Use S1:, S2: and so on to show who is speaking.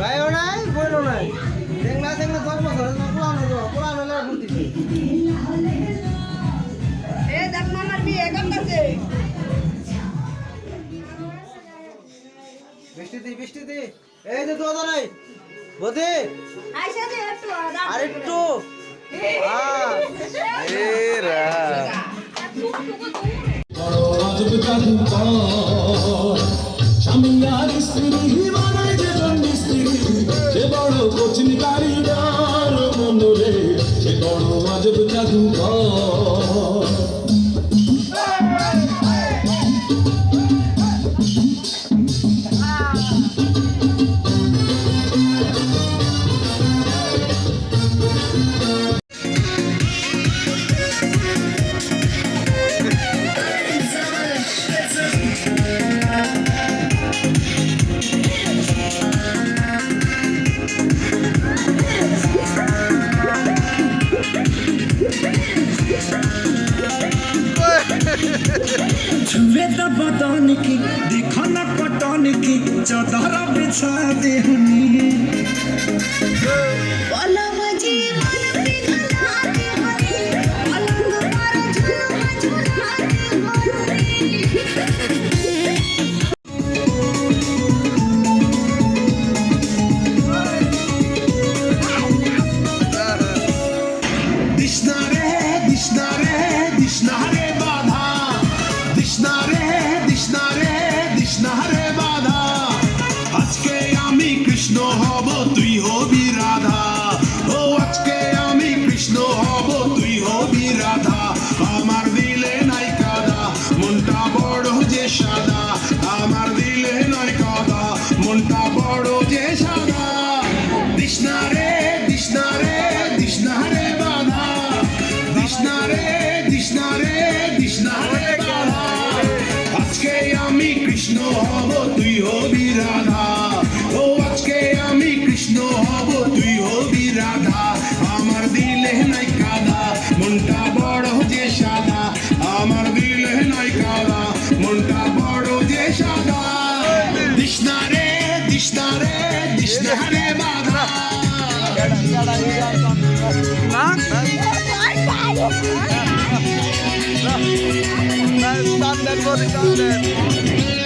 S1: ভাইও নাই বইও নাই। দেখলা দেখলা দশ বছর পুরানো পুরানো হলে ঘুরতেছি বৃষ্টিতে বৃষ্টিতে এই যে দোয়া নাই বদি। আর একটু। হ্যাঁ
S2: স্বামী আর স্ত্রী অজব আশা দেহনি কৃষ্ণ হব, তুই হবি রাধা। ও, আজকে আমি কৃষ্ণ হব, তুই হবি রাধা। আমার দিলে নাই কাদা, মনটা বড় যে সাদা। আমার দিলে নাই কাদা, মনটা বড় যে সাদা। দিশনারে দিশনারে দিশনারে বাধা। দিশনারে দিশনারে দিশনারে বাধা। আজকে আমি কৃষ্ণ হব, তুই হবি রাধা। দিশনারে বাধা
S3: বদি টান দেন